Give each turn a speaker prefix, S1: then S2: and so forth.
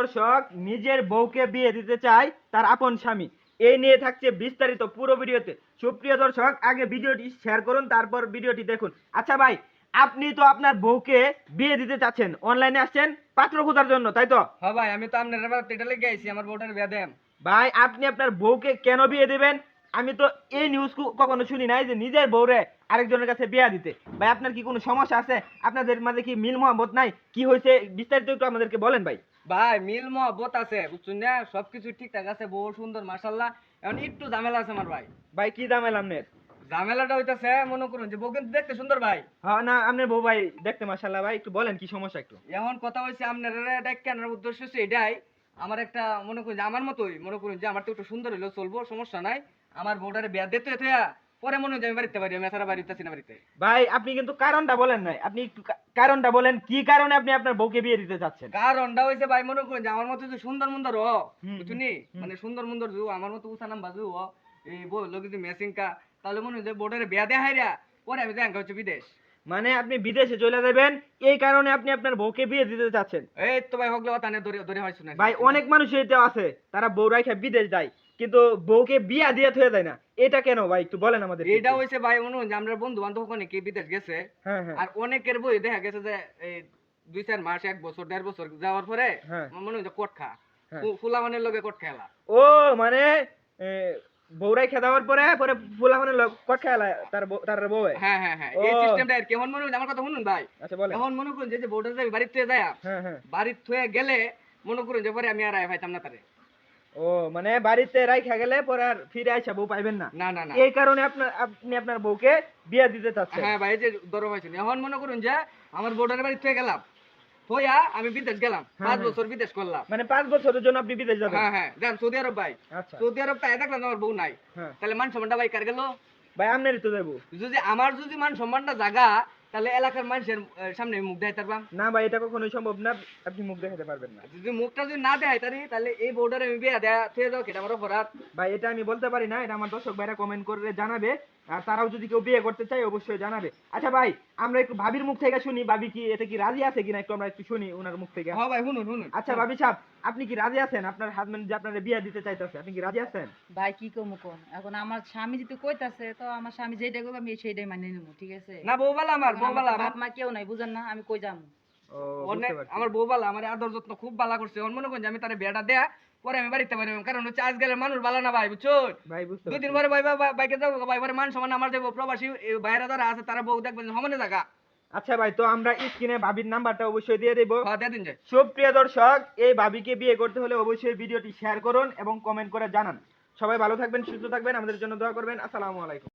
S1: দর্শক নিজের বউকে বিয়ে দিতে চায় তার আপন স্বামী। এই নিয়ে থাকছে বিস্তারিত পুরো ভিডিওতে। সুপ্রিয় দর্শক আগে ভিডিওটি শেয়ার করুন তারপর ভিডিওটি দেখুন। আচ্ছা ভাই আপনি তো আপনার বউকে বিয়ে দিতে চাচ্ছেন অনলাইনে আসছেন পাত্র খোঁজার জন্য তাই তো?
S2: হ্যাঁ ভাই আমি তো আপনার এটা লেগে আইছি আমার বউটার বিয়ে দেন।
S1: ভাই আপনি আপনার বউকে কেন বিয়ে দিবেন? আমি তো এই নিউজ কখনো শুনি নাই যে নিজের বউরে আরেকজনের কাছে বিয়া দিতে। ভাই আপনার কি কোনো সমস্যা আছে? আপনাদের মাঝে কি মিল মোহাম্মত নাই? কি হয়েছে বিস্তারিত একটু আমাদেরকে বলেন ভাই।
S2: ভাই মিল মহব্বত আছে বুঝছেন না? সবকিছু ঠিকঠাক আছে বউ সুন্দর মাশাল্লাহ এখন একটু ঝামেলা আছে আমার ভাই।
S1: ভাই কি ঝামেলা আপনার?
S2: ঝামেলাটা হইতাছে মনে করুন যে বউ কিন্তু দেখতে সুন্দর ভাই।
S1: হ্যাঁ না আপনার বউ ভাই দেখতে মাসাল্লাহ ভাই একটু বলেন কি সমস্যা একটু?
S2: এখন কথা হয়েছে আপনার এটা কেনার উদ্দেশ্য হচ্ছে এটাই আমার একটা মনে করুন যে আমার মতোই মনে করুন যে আমার তো একটু সুন্দর হইল চলবো সমস্যা নাই। আমার বউটারে বিয়া দিতে থয়া পরে মনে হয় আমি বাড়িতে পারি আমি এছাড়া বাড়িতে আছি না বাড়িতে।
S1: ভাই আপনি কিন্তু কারণটা বলেন নাই। আপনি একটু কারণটা বলেন কি কারণে আপনি আপনার বউকে বিয়ে দিতে চাচ্ছেন?
S2: কারণটা হয়েছে ভাই মনে করুন যে আমার মতো যে সুন্দর মুন্দর হ বুঝুনি মানে সুন্দর মুন্দর জু আমার মতো উষা নাম বাজু হ এই বউ লোক যদি মেসিং কা তাহলে মনে হয় যে বোর্ডের বিয়া দেখাই রা পরে আমি দেখা হচ্ছে বিদেশ।
S1: মানে আপনি বিদেশে চলে যাবেন এই কারণে আপনি আপনার বউকে বিয়ে দিতে চাচ্ছেন।
S2: এই তো ভাই হগলে তানে ধরে ধরে হয়েছে না
S1: ভাই অনেক মানুষ এটা আছে তারা বউ রাখা বিদেশ যায় কিন্তু বউকে বিয়া দিয়ে থয়ে যায় না। এটা কেন ভাই একটু বলেন আমাদের
S2: এটা হয়েছে ভাই মনে হয় যে আমরা বন্ধু বান্ধব ওখানে কি বিদেশ গেছে
S1: হ্যাঁ হ্যাঁ।
S2: আর অনেকের বই দেখা গেছে যে এই দুই চার মাস এক বছর দেড় বছর যাওয়ার পরে
S1: হ্যাঁ।
S2: মনে হয় যে কোট খা
S1: হ্যাঁ।
S2: ফুলা মানের লগে কোট খেলা।
S1: ও মানে বউরাই খেয়ে দেওয়ার পরে পরে ফুলা মানে কট খেলা তার তার বউ
S2: হ্যাঁ হ্যাঁ হ্যাঁ। এই সিস্টেমটা আর কেমন মনে হয় আমার কথা শুনুন ভাই।
S1: আচ্ছা বলেন।
S2: এখন মনে করুন যে যে বোর্ডে যাবি বাড়িতে যায়
S1: হ্যাঁ হ্যাঁ।
S2: বাড়ির থয়ে গেলে মনে করুন যে পরে আমি আর আয় পাইতাম না তারে।
S1: ও মানে বাড়িতে রাইখা গেলে পরে আর ফিরে আইসা বউ পাইবেন না?
S2: না না না।
S1: এই কারণে আপনার আপনি আপনার বউকে বিয়া দিতে চাচ্ছেন।
S2: হ্যাঁ ভাই এই যে দর হয়েছে এখন মনে করুন যে আমার বোর্ডের বাড়ি থয়ে গেলাম। আমি বিদেশ গেলাম
S1: হ্যাঁ,
S2: পাঁচ
S1: হ্যাঁ।
S2: বছর বিদেশ করলাম।
S1: মানে পাঁচ বছরের জন্য আপনি বিদেশ যাবেন?
S2: হ্যাঁ হ্যাঁ। যান সৌদি আরব ভাই।
S1: আচ্ছা।
S2: সৌদি আরব দেখলাম আমার বউ নাই।
S1: হ্যাঁ।
S2: তাহলে মান সম্মানটা ভাই কার গেল?
S1: ভাই আপনারই তো যাব
S2: যদি আমার যদি মান সম্মানটা জাগা তাহলে এলাকার মানুষের সামনে মুখ দেখাই পারবাম
S1: না ভাই এটা কখনোই সম্ভব না। আপনি মুখ দেখাতে পারবেন না।
S2: যদি মুখটা যদি না দেখাই তারি তাহলে এই বউটারে আমি বিয়া দেয়া থয়ে যাও কেটা আমার অপরাধ?
S1: ভাই এটা আমি বলতে পারি না। এটা আমার দর্শক ভাইরা কমেন্ট করে জানাবে। আর তারাও যদি কেউ বিয়ে করতে চায় অবশ্যই জানাবে। আচ্ছা ভাই আমরা একটু ভাবির মুখ থেকে শুনি ভাবি কি এতে কি রাজি আছে কিনা একটু আমরা একটু শুনি ওনার মুখ থেকে।
S2: হ্যাঁ ভাই শুনুন শুনুন।
S1: আচ্ছা ভাবি সাহেব আপনি কি রাজি আছেন? আপনার হাজবেন্ড যে আপনার বিয়ে দিতে চাইতেছে আপনি কি রাজি আছেন?
S3: ভাই কি কমু কোন এখন আমার স্বামী যদি কইতাছে তো আমার স্বামী যেটা করবে আমি সেইটাই মানে নেব ঠিক আছে?
S2: না বউ বালা আমার বউ বালা
S3: বাপ মা কেউ নাই বুঝেন না আমি কই যাব
S2: অনেক আমার বউ বালা আমার আদর যত্ন খুব বালা করছে। ওর মনে করেন যে আমি তার বিয়াটা দেয়া পরে আমি বাড়িতে পারি কারণ হচ্ছে আজকালের মানুষ বালা না ভাই বুঝছ? দুই দিন পরে ভাই বাইকে যাব ভাই পরে মান সমান আমার যাব। প্রবাসী বাইরে যারা আছে তারা বউ দেখবেন সমানে জায়গা
S1: আচ্ছা ভাই তো আমরা স্ক্রিনে ভাবির নাম্বারটা অবশ্যই দিয়ে দেবো।
S2: দিয়ে
S1: সুপ্রিয় দর্শক এই ভাবিকে বিয়ে করতে হলে অবশ্যই ভিডিওটি শেয়ার করুন এবং কমেন্ট করে জানান। সবাই ভালো থাকবেন সুস্থ থাকবেন আমাদের জন্য দোয়া করবেন। আসসালামু আলাইকুম।